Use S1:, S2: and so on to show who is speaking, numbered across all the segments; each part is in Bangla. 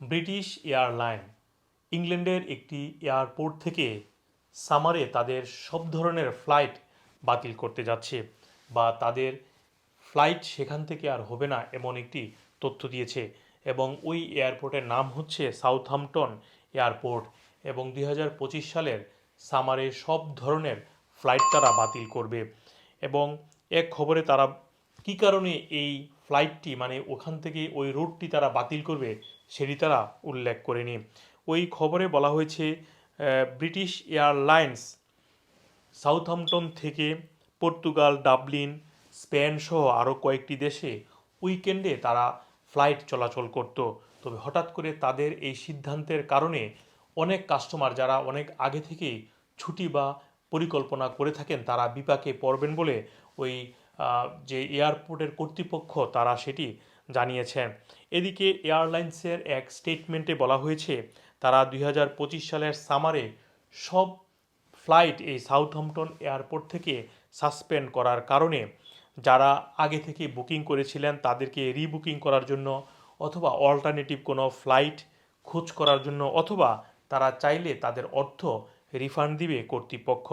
S1: ব্রিটিশ এয়ারলাইন, ইংল্যান্ডের একটি এয়ারপোর্ট থেকে সামারে তাদের সব ধরনের ফ্লাইট বাতিল করতে যাচ্ছে বা তাদের ফ্লাইট সেখান থেকে আর হবে না এমন একটি তথ্য দিয়েছে এবং ওই এয়ারপোর্টের নাম হচ্ছে সাউথহাম্পটন এয়ারপোর্ট এবং দু হাজার পঁচিশ সালের সামারে সব ধরনের ফ্লাইট তারা বাতিল করবে এবং এক খবরে তারা কী কারণে এই ফ্লাইটটি মানে ওখান থেকে ওই রুটটি তারা বাতিল করবে, সেটি তারা উল্লেখ করেনি। ওই খবরে বলা হয়েছে ব্রিটিশ এয়ারলাইন্স সাউথহাম্পটন থেকে পর্তুগাল ডাবলিন স্পেন সহ আরও কয়েকটি দেশে উইকেন্ডে তারা ফ্লাইট চলাচল করত। তবে হঠাৎ করে তাদের এই সিদ্ধান্তের কারণে অনেক কাস্টমার যারা অনেক আগে থেকেই ছুটি বা পরিকল্পনা করে থাকেন, তারা বিপাকে পড়বেন বলে ওই যে এয়ারপোর্টের কর্তৃপক্ষ তারা সেটি জানিয়েছেন এদিকে এয়ারলাইন্সের এক স্টেটমেন্টে বলা হয়েছে, তারা দুই হাজার পঁচিশ সালের সামারে সব ফ্লাইট এই সাউথহাম্পটন এয়ারপোর্ট থেকে সাসপেন্ড করার কারণে যারা আগে থেকে বুকিং করেছিলেন তাদেরকে রিবুকিং করার জন্য অথবা অল্টারনেটিভ কোনো ফ্লাইট খোঁজ করার জন্য অথবা তারা চাইলে তাদের অর্থ রিফান্ড দিবে কর্তৃপক্ষ।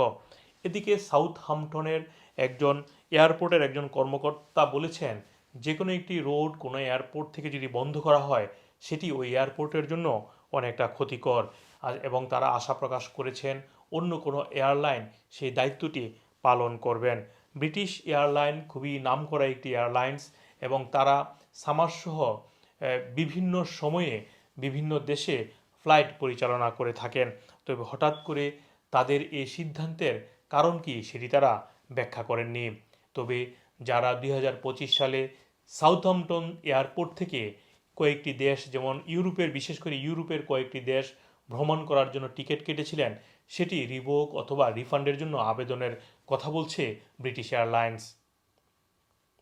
S1: এদিকে সাউথহাম্পটনের একজন এয়ারপোর্টের একজন কর্মকর্তা বলেছেন যে কোনো একটি রোড কোনো এয়ারপোর্ট থেকে যদি বন্ধ করা হয়, সেটি ওই এয়ারপোর্টের জন্য অনেকটা ক্ষতিকর। এবং তারা আশা প্রকাশ করেছেন অন্য কোনো এয়ারলাইন সেই দায়িত্বটি পালন করবেন। ব্রিটিশ এয়ারলাইন খুবই নামকরা একটি এয়ারলাইন্স এবং তারা সামারসহ বিভিন্ন সময়ে বিভিন্ন দেশে ফ্লাইট পরিচালনা করে থাকেন। তবে হঠাৎ করে তাদের এই সিদ্ধান্তের কারণ কি সেটি তারা ব্যাখ্যা করেননি। তবে যারা দুই হাজার পঁচিশ সালে সাউথহাম্পটন এয়ারপোর্ট থেকে কয়েকটি দেশ, যেমন ইউরোপের, বিশেষ করে ইউরোপের কয়েকটি দেশ ভ্রমণ করার জন্য টিকিট কেটেছিলেন, সেটি রিভোক অথবা রিফান্ডের জন্য আবেদনের কথা বলছে British airlines.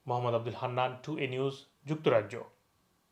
S1: Mohammad Abdul Hannan, two এ নিউজ, যুক্তরাজ্য।